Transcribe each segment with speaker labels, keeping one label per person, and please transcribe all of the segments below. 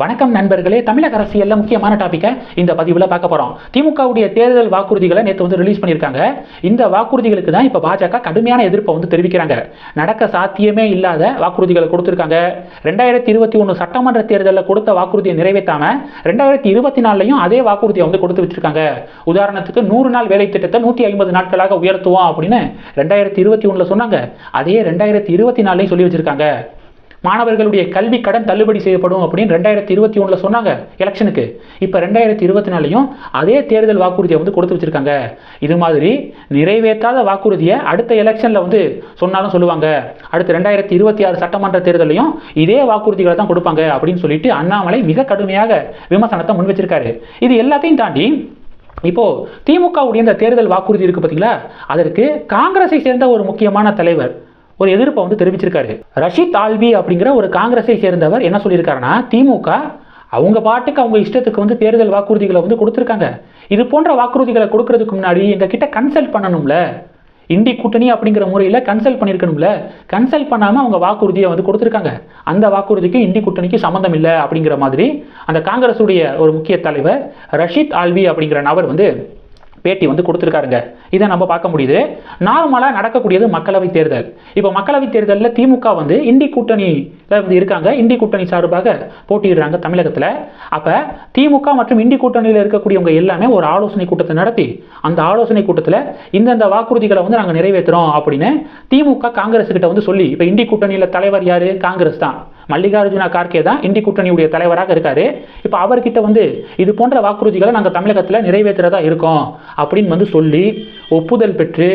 Speaker 1: வணக்கம் நண்பர்களே தமிழக அரசியல்ல முக்கியமான டாபிக்கை இந்த பதிவில் பார்க்க போறோம். திமுகவுடைய தேர்தல் வாக்குறுதிகளை நேற்று வந்து ரிலீஸ் பண்ணியிருக்காங்க. இந்த வாக்குறுதிகளுக்கு தான் இப்போ பாஜக கடுமையான எதிர்ப்பை வந்து தெரிவிக்கிறாங்க. நடக்க சாத்தியமே இல்லாத வாக்குறுதிகளை கொடுத்துருக்காங்க. ரெண்டாயிரத்தி இருபத்தி ஒன்று சட்டமன்ற தேர்தலில் கொடுத்த வாக்குறுதியை நிறைவேற்றாம ரெண்டாயிரத்தி இருபத்தி நாலுலையும் அதே வாக்குறுதியை வந்து கொடுத்து வச்சிருக்காங்க உதாரணத்துக்கு நூறு நாள் வேலை திட்டத்தை நூற்றி ஐம்பது நாட்களாக உயர்த்துவோம் அப்படின்னு ரெண்டாயிரத்தி இருபத்தி ஒன்றில் சொன்னாங்க. அதே ரெண்டாயிரத்தி இருபத்தி நாலுலையும் சொல்லி வச்சிருக்காங்க. மாணவர்களுடைய கல்வி கடன் தள்ளுபடி செய்யப்படும் அப்படின்னு ரெண்டாயிரத்தி இருபத்தி ஒன்றில் சொன்னாங்க எலெக்ஷனுக்கு இப்போ ரெண்டாயிரத்தி இருபத்தி நாலையும் அதே தேர்தல் வாக்குறுதியை வந்து கொடுத்து வச்சிருக்காங்க. இது மாதிரி நிறைவேற்றாத வாக்குறுதியை அடுத்த எலெக்ஷனில் வந்து சொன்னாலும் சொல்லுவாங்க. அடுத்த ரெண்டாயிரத்தி இருபத்தி ஆறு சட்டமன்ற தேர்தலையும் இதே வாக்குறுதிகளை தான் கொடுப்பாங்க அப்படின்னு சொல்லிட்டு அண்ணாமலை மிக கடுமையாக விமர்சனத்தை முன் வச்சிருக்காரு. இது எல்லாத்தையும் தாண்டி இப்போ திமுகவுடைய இந்த தேர்தல் வாக்குறுதி இருக்கு பார்த்தீங்களா அதற்கு காங்கிரஸை சேர்ந்த ஒரு முக்கியமான தலைவர் ஒரு எதிர்ப்பை வந்து தெரிவிச்சிருக்காரு. ரஷித் ஆல்வி அப்படிங்கிற ஒரு காங்கிரஸை சேர்ந்தவர் என்ன சொல்லியிருக்காருன்னா திமுக அவங்க பாட்டுக்கு அவங்க இஷ்டத்துக்கு வந்து தேர்தல் வாக்குறுதிகளை வந்து கொடுத்துருக்காங்க. இது போன்ற வாக்குறுதிகளை கொடுக்கறதுக்கு முன்னாடி எங்ககிட்ட கன்சல்ட் பண்ணணும்ல? இண்டி கூட்டணி அப்படிங்கிற முறையில் கன்சல்ட் பண்ணியிருக்கணும்ல? கன்சல்ட் பண்ணாமல் அவங்க வாக்குறுதியை வந்து கொடுத்துருக்காங்க. அந்த வாக்குறுதிக்கு இண்டி கூட்டணிக்கு சம்மந்தம் இல்லை அப்படிங்கிற மாதிரி அந்த காங்கிரஸுடைய ஒரு முக்கிய தலைவர் ரஷித் ஆல்வி அப்படிங்கிற நபர் வந்து பேட்டி வந்து கொடுத்துருக்காருங்க. இதை நம்ம பார்க்க முடியுது. நார்மலாக நடக்கக்கூடியது மக்களவைத் தேர்தல். இப்போ மக்களவைத் தேர்தலில் திமுக வந்து இண்டி கூட்டணியில் வந்து இருக்காங்க. இண்டி கூட்டணி சார்பாக போட்டியிடுறாங்க தமிழகத்தில். அப்போ திமுக மற்றும் இண்டி கூட்டணியில் இருக்கக்கூடியவங்க எல்லாமே ஒரு ஆலோசனை கூட்டத்தை நடத்தி அந்த ஆலோசனை கூட்டத்தில் இந்தந்த வாக்குறுதிகளை வந்து நாங்கள் நிறைவேற்றுறோம் அப்படின்னு திமுக காங்கிரஸ் கிட்ட வந்து சொல்லி இப்போ இண்டி கூட்டணியில் தலைவர் யார்? காங்கிரஸ் தான். மல்லிகார்ஜுனா கார்கே தான் இந்தி கூட்டணியுடைய தலைவராக இருக்காரு. இப்போ அவர்கிட்ட வந்து இது போன்ற வாக்குறுதிகளை நாங்கள் தமிழகத்தில் நிறைவேற்றுறதா இருக்கோம் அப்படின்னு வந்து சொல்லி ஒப்புதல் பெற்று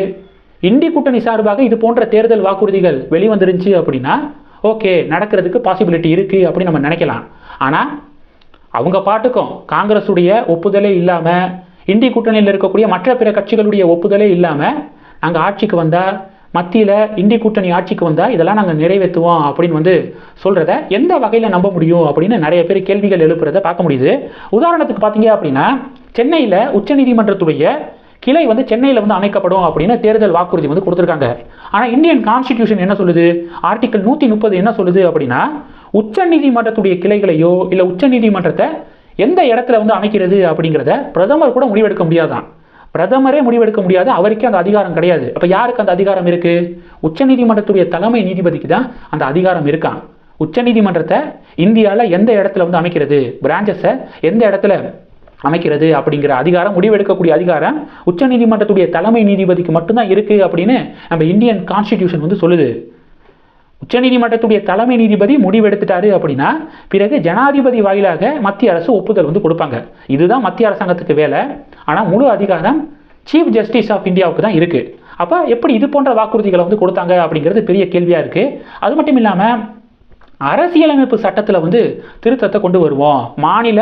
Speaker 1: இந்தி கூட்டணி சார்பாக இது போன்ற தேர்தல் வாக்குறுதிகள் வெளிவந்துருந்துச்சு அப்படின்னா ஓகே நடக்கிறதுக்கு பாசிபிலிட்டி இருக்குது அப்படின்னு நம்ம நினைக்கலாம். ஆனால் அவங்க பாட்டுக்கும் காங்கிரஸுடைய ஒப்புதலே இல்லாமல் இந்தி கூட்டணியில் இருக்கக்கூடிய மற்ற பிற கட்சிகளுடைய ஒப்புதலே இல்லாமல் நாங்கள் ஆட்சிக்கு வந்தால் மத்தியில் இந்தி கூட்டணி ஆட்சிக்கு வந்தால் இதெல்லாம் நாங்கள் நிறைவேற்றுவோம் அப்படின்னு வந்து சொல்கிறத எந்த வகையில் நம்ப முடியும் அப்படின்னு நிறைய பேர் கேள்விகள் எழுப்புறத பார்க்க முடியுது. உதாரணத்துக்கு பார்த்தீங்க அப்படின்னா சென்னையில் உச்சநீதிமன்றத்துடைய கிளை வந்து சென்னையில் வந்து அமைக்கப்படும் அப்படின்னு தேர்தல் வாக்குறுதி வந்து கொடுத்துருக்காங்க. ஆனால் இந்தியன் கான்ஸ்டிடியூஷன் என்ன சொல்லுது? ஆர்டிக்கல் நூற்றி முப்பது என்ன சொல்லுது அப்படின்னா உச்சநீதிமன்றத்துடைய கிளைகளையோ இல்லை உச்சநீதிமன்றத்தை எந்த இடத்துல வந்து அமைக்கிறது அப்படிங்கிறத பிரதமர் கூட முடிவெடுக்க முடியாதான். பிரதமரே முடிவெடுக்க முடியாது அவருக்கே அந்த அதிகாரம் கிடையாது. அப்போ யாருக்கு அந்த அதிகாரம் இருக்கு? உச்சநீதிமன்றத்துடைய தலைமை நீதிபதிக்கு தான் அந்த அதிகாரம் இருக்கான். உச்சநீதிமன்றத்தை இந்தியாவில் எந்த இடத்துல வந்து அமைக்கிறது? பிரான்ச்சஸை எந்த இடத்துல அமைக்கிறது அப்படிங்கிற அதிகாரம் முடிவெடுக்கக்கூடிய அதிகாரம் உச்சநீதிமன்றத்துடைய தலைமை நீதிபதிக்கு மட்டும்தான் இருக்குது அப்படின்னு நம்ம இந்தியன் கான்ஸ்டிடியூஷன் வந்து சொல்லுது. உச்சநீதிமன்றத்துடைய தலைமை நீதிபதி முடிவெடுத்துட்டாரு அப்படின்னா பிறகு ஜனாதிபதி வாயிலாக மத்திய அரசு ஒப்புதல் வந்து கொடுப்பாங்க. இதுதான் மத்திய அரசாங்கத்துக்கு வேலை. ஆனால் முழு அதிகாரம் சீஃப் ஜஸ்டிஸ் ஆஃப் இந்தியாவுக்கு தான் இருக்குது அப்போ எப்படி இது போன்ற வாக்குறுதிகளை வந்து கொடுத்தாங்க அப்படிங்கிறது பெரிய கேள்வியாக இருக்குது அது மட்டும் இல்லாமல் அரசியலமைப்பு சட்டத்தில் வந்து திருத்தத்தை கொண்டு வருவோம். மாநில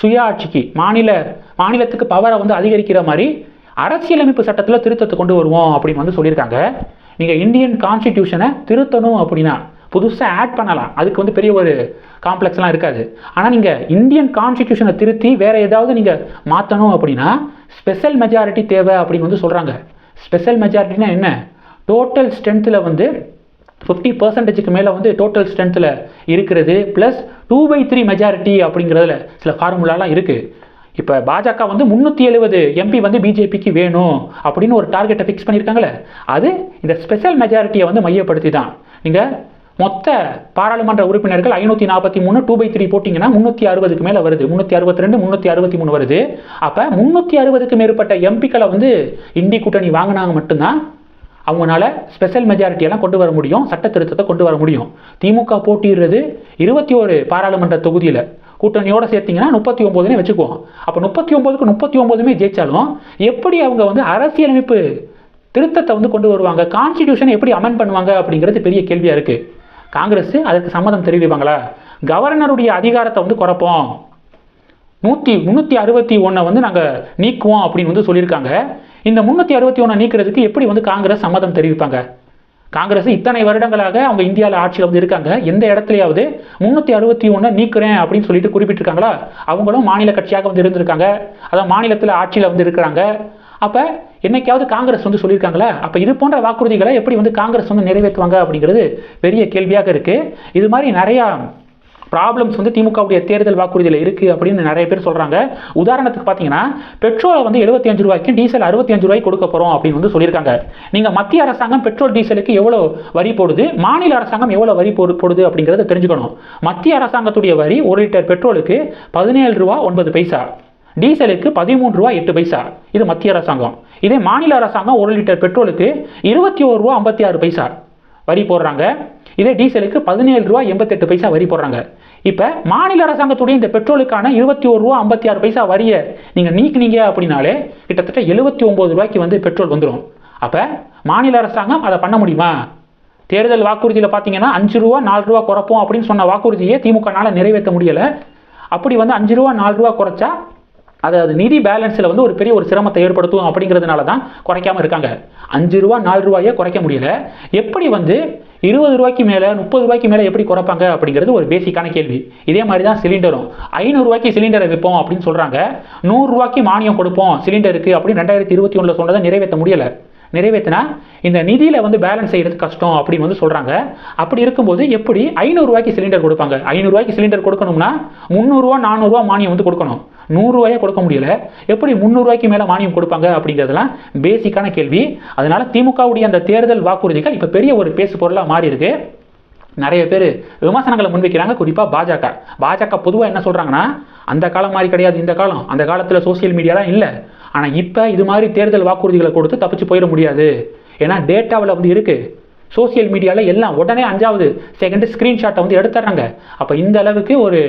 Speaker 1: சுயாட்சிக்கு மாநில மாநிலத்துக்கு பவரை வந்து அதிகரிக்கிற மாதிரி அரசியலமைப்பு சட்டத்தில் திருத்தத்தை கொண்டு வருவோம் அப்படின்னு வந்து சொல்லியிருக்காங்க. நீங்கள் இந்தியன் கான்ஸ்டிடியூஷனை திருத்தணும் அப்படின்னா புதுசாக ஆட் பண்ணலாம். அதுக்கு வந்து பெரிய ஒரு காம்ப்ளெக்ஸ்லாம் இருக்காது. ஆனால் நீங்கள் இந்தியன் கான்ஸ்டிடியூஷனை திருத்தி வேறு ஏதாவது நீங்கள் மாற்றணும் அப்படின்னா ஸ்பெஷல் மெஜாரிட்டி தேவை அப்படின்னு வந்து சொல்கிறாங்க ஸ்பெஷல் மெஜாரிட்டினா என்ன? டோட்டல் ஸ்ட்ரென்த்தில் வந்து ஃபிஃப்டி பர்சன்டேஜுக்கு மேலே வந்து டோட்டல் ஸ்ட்ரென்த்தில் இருக்கிறது plus two by three majority அப்படிங்கிறதுல சில ஃபார்முலாலாம் இருக்குது இப்போ பாஜக வந்து முந்நூற்றி எழுபது எம்பி வந்து பிஜேபிக்கு வேணும் அப்படின்னு ஒரு டார்கெட்டை ஃபிக்ஸ் பண்ணியிருக்காங்களே அது இந்த ஸ்பெஷல் மெஜாரிட்டியை வந்து மையப்படுத்தி தான் நீங்கள் மொத்த பாராளுமன்ற உறுப்பினர்கள் ஐநூற்றி நாற்பத்தி மூணு டூ பை த்ரீ போட்டிங்கன்னா முந்நூற்றி அறுபதுக்கு மேலே வருது. முந்நூற்றி அறுபத்தி ரெண்டு முந்நூற்றி அறுபத்தி மூணு வருது. அப்போ முந்நூற்றி அறுபதுக்கு மேற்பட்ட எம்பிக்களை வந்து இந்தி கூட்டணி வாங்கினாங்க மட்டும்தான் அவங்களால ஸ்பெஷல் மெஜாரிட்டியெல்லாம் கொண்டு வர முடியும் சட்ட திருத்தத்தை கொண்டு வர முடியும். திமுக போட்டிடுறது இருபத்தி ஒரு பாராளுமன்ற தொகுதியில். கூட்டணியோடு சேர்த்திங்கன்னா முப்பத்தி ஒம்போதுனே வச்சுக்குவோம். அப்போ முப்பத்தி ஒம்போதுக்கு முப்பத்தி ஒம்போதுமே ஜெயித்தாலும் எப்படி அவங்க வந்து அரசியலமைப்பு திருத்தத்தை வந்து கொண்டு வருவாங்க? கான்ஸ்டிடியூஷனை எப்படி அமெண்ட் பண்ணுவாங்க அப்படிங்கிறது பெரிய கேள்வியாக இருக்குது காங்கிரஸ் அதற்கு சம்மதம் தெரிவிப்பாங்களா? கவர்னருடைய அதிகாரத்தை வந்து குறைப்போம். நூற்றி முந்நூற்றி அறுபத்தி ஒன்றை வந்து நாங்கள் நீக்குவோம் அப்படின்னு வந்து சொல்லியிருக்காங்க. இந்த முந்நூற்றி அறுபத்தி ஒன்றை நீக்கிறதுக்கு எப்படி வந்து காங்கிரஸ் சம்மதம் தெரிவிப்பாங்க? காங்கிரஸ் இத்தனை வருடங்களாக அவங்க இந்தியாவில் ஆட்சியில் வந்து இருக்காங்க. எந்த இடத்துலையாவது முந்நூற்றி அறுபத்தி ஒன்றை நீக்கிறேன் அப்படின்னு சொல்லிட்டு குறிப்பிட்டிருக்காங்களா? அவங்களும் மாநில கட்சியாக வந்து இருந்திருக்காங்க. அதான் மாநிலத்தில் ஆட்சியில் வந்து இருக்கிறாங்க. அப்போ என்னைக்காவது காங்கிரஸ் வந்து சொல்லியிருக்காங்களா? அப்போ இது போன்ற வாக்குறுதிகளை எப்படி வந்து காங்கிரஸ் வந்து நிறைவேற்றுவாங்க அப்படிங்கிறது பெரிய கேள்வியாக இருக்குது இது மாதிரி நிறையா ப்ராப்ளம்ஸ் வந்து திமுகவுடைய தேர்தல் வாக்குறுதியில் இருக்குது அப்படின்னு நிறைய பேர் சொல்கிறாங்க உதாரணத்துக்கு பார்த்தீங்கன்னா பெட்ரோலை வந்து எழுபத்தி அஞ்சு ரூபாய்க்கு டீசல் அறுபத்தி அஞ்சு ரூபாய்க்கு கொடுக்க போகிறோம் அப்படின்னு வந்து சொல்லியிருக்காங்க. நீங்கள் மத்திய அரசாங்கம் பெட்ரோல் டீசலுக்கு எவ்வளோ வரி போடுது மாநில அரசாங்கம் எவ்வளோ வரி போடு போடுது அப்படிங்கிறத தெரிஞ்சுக்கணும். மத்திய அரசாங்கத்துடைய வரி ஒரு லிட்டர் பெட்ரோலுக்கு பதினேழு ரூபா ஒன்பது பைசா டீசலுக்கு பதிமூன்று ரூபா எட்டு பைசா. இது மத்திய அரசாங்கம். இதே மாநில அரசாங்கம் ஒரு லிட்டர் பெட்ரோலுக்கு இருபத்தி ஒரு ரூபா ஐம்பத்தி ஆறு பைசா வரி போடுறாங்க. இதே டீசலுக்கு பதினேழு ரூபா எண்பத்தெட்டு பைசா வரி போடுறாங்க. இப்போ மாநில அரசாங்கத்துடைய இந்த பெட்ரோலுக்கான இருபத்தி ஒரு ரூபா ஐம்பத்தி ஆறு பைசா வரியை நீங்கள் நீக்கினீங்க அப்படின்னாலே கிட்டத்தட்ட எழுபத்தி ஒம்பது ரூபாய்க்கு வந்து பெட்ரோல் வந்துடும் அப்போ மாநில அரசாங்கம் அதை பண்ண முடியுமா? தேர்தல் வாக்குறுதியில் பார்த்தீங்கன்னா அஞ்சு ரூபா நாலு ரூபா குறைப்போம் அப்படின்னு சொன்ன வாக்குறுதியை திமுகனால் நிறைவேற்ற முடியலை. அப்படி வந்து அஞ்சு ரூபா நாலு ரூபா குறைச்சா அது அது நிதி பேலன்ஸில் வந்து ஒரு பெரிய ஒரு சிரமத்தை ஏற்படுத்தும் அப்படிங்கிறதுனால தான் குறைக்காமல் இருக்காங்க. அஞ்சு ரூபா நாலு ரூபாயே குறைக்க முடியல. எப்படி வந்து இருபது ரூபாய்க்கு மேலே முப்பது ரூபாய்க்கு மேலே எப்படி குறைப்பாங்க அப்படிங்கிறது ஒரு பேசிக்கான கேள்வி. இதே மாதிரி தான் சிலிண்டரும் ஐநூறுரூவாய்க்கு சிலிண்டரை விற்போம் அப்படின்னு சொல்கிறாங்க நூறுரூவாய்க்கு மானியம் கொடுப்போம். சிலிண்டருக்கு அப்படின்னு ரெண்டாயிரத்தி இருபத்தி ஒன்றில் சொன்னதை நிறைவேற்ற முடியலை. நிறைவேற்றினா இந்த நிதியில் வந்து பேலன்ஸ் செய்கிறது கஷ்டம் அப்படின்னு வந்து சொல்கிறாங்க அப்படி இருக்கும்போது எப்படி ஐநூறுரூவாய்க்கு சிலிண்டர் கொடுப்பாங்க? ஐநூறுரூவாய்க்கு சிலிண்டர் கொடுக்கணும்னா முந்நூறுரூவா நானூறுரூவா மானியம் வந்து கொடுக்கணும். நூறுரூவாயே கொடுக்க முடியல. எப்படி முந்நூறுரூவாய்க்கு மேலே மானியம் கொடுப்பாங்க அப்படிங்கிறதுலாம் பேசிக்கான கேள்வி. அதனால் திமுகவுடைய அந்த தேர்தல் வாக்குறுதிகள் இப்போ பெரிய ஒரு பேசு பொருளாக மாறி இருக்கு. நிறைய பேர் விமர்சனங்களை முன்வைக்கிறாங்க. குறிப்பாக பாஜக. பாஜக பொதுவாக என்ன சொல்கிறாங்கன்னா அந்த காலம் மாதிரி கிடையாது இந்த காலம். அந்த காலத்தில் சோசியல் மீடியாலாம் இல்லை. ஆனால் இப்போ இது மாதிரி தேர்தல் வாக்குறுதிகளை கொடுத்து தப்பிச்சு போயிட முடியாது. ஏன்னா டேட்டாவில் வந்து இருக்குது சோசியல் மீடியாவில் எல்லாம் உடனே அஞ்சாவது செகண்ட் ஸ்க்ரீன்ஷாட்டை வந்து எடுத்துடுறாங்க. அப்போ இந்த அளவுக்கு ஒரு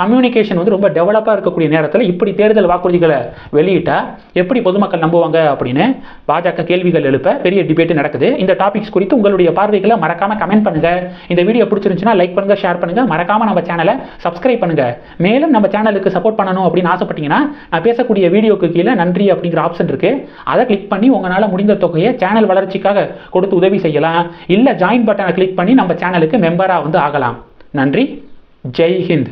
Speaker 1: கம்யூனிகேஷன் வந்து ரொம்ப டெவலப்பாக இருக்கக்கூடிய நேரத்தில் இப்படி தேர்தல் வாக்குறுதிகளை வெளியிட்டால் எப்படி பொதுமக்கள் நம்புவாங்க அப்படின்னு பாஜக கேள்விகள் எழுப்ப பெரிய டிபேட் நடக்குது. இந்த டாபிக்ஸ் குறித்து உங்களுடைய பார்வைகளை மறக்காமல் கமெண்ட் பண்ணுங்கள் இந்த வீடியோ பிடிச்சிருந்துச்சுன்னா லைக் பண்ணுங்கள் ஷேர் பண்ணுங்கள் மறக்காமல் நம்ம சேனலை சப்ஸ்கிரைப் பண்ணுங்கள் மேலும் நம்ம சேனலுக்கு சப்போர்ட் பண்ணணும் அப்படின்னு ஆசைப்பட்டீங்கன்னா நான் பேசக்கூடிய வீடியோக்கு கீழே நன்றி அப்படிங்கிற ஆப்ஷன் இருக்குது அதை கிளிக் பண்ணி உங்களால் முடிந்த தொகையை சேனல் வளர்ச்சிக்காக கொடுத்து உதவி செய்யலாம். இல்லை ஜாயின் பட்டனை கிளிக் பண்ணி நம்ம சேனலுக்கு மெம்பராக வந்து ஆகலாம். நன்றி. ஜெய் ஹிந்த்.